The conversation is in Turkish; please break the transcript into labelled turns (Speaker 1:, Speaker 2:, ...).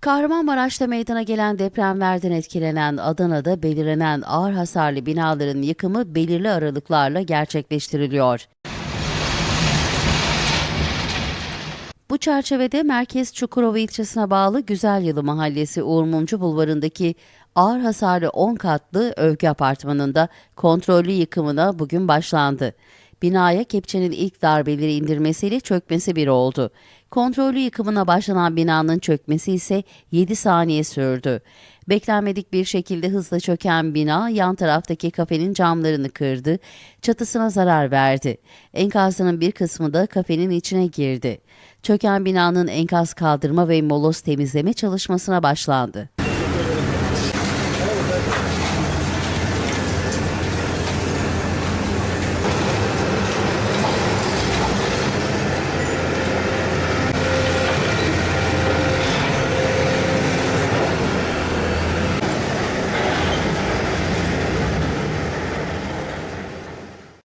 Speaker 1: Kahramanmaraş'ta meydana gelen depremlerden etkilenen Adana'da belirlenen ağır hasarlı binaların yıkımı belirli aralıklarla gerçekleştiriliyor. Bu çerçevede Merkez Çukurova ilçesine bağlı Güzelyalı Mahallesi Uğur Mumcu Bulvarı'ndaki ağır hasarlı 10 katlı övgü apartmanında kontrollü yıkımına bugün başlandı. Binaya kepçenin ilk darbeleri indirmesiyle çökmesi bir oldu. Kontrollü yıkımına başlanan binanın çökmesi ise 7 saniye sürdü. Beklenmedik bir şekilde hızla çöken bina yan taraftaki kafenin camlarını kırdı, çatısına zarar verdi. Enkazının bir kısmı da kafenin içine girdi. Çöken binanın enkaz kaldırma ve moloz temizleme çalışmasına başlandı.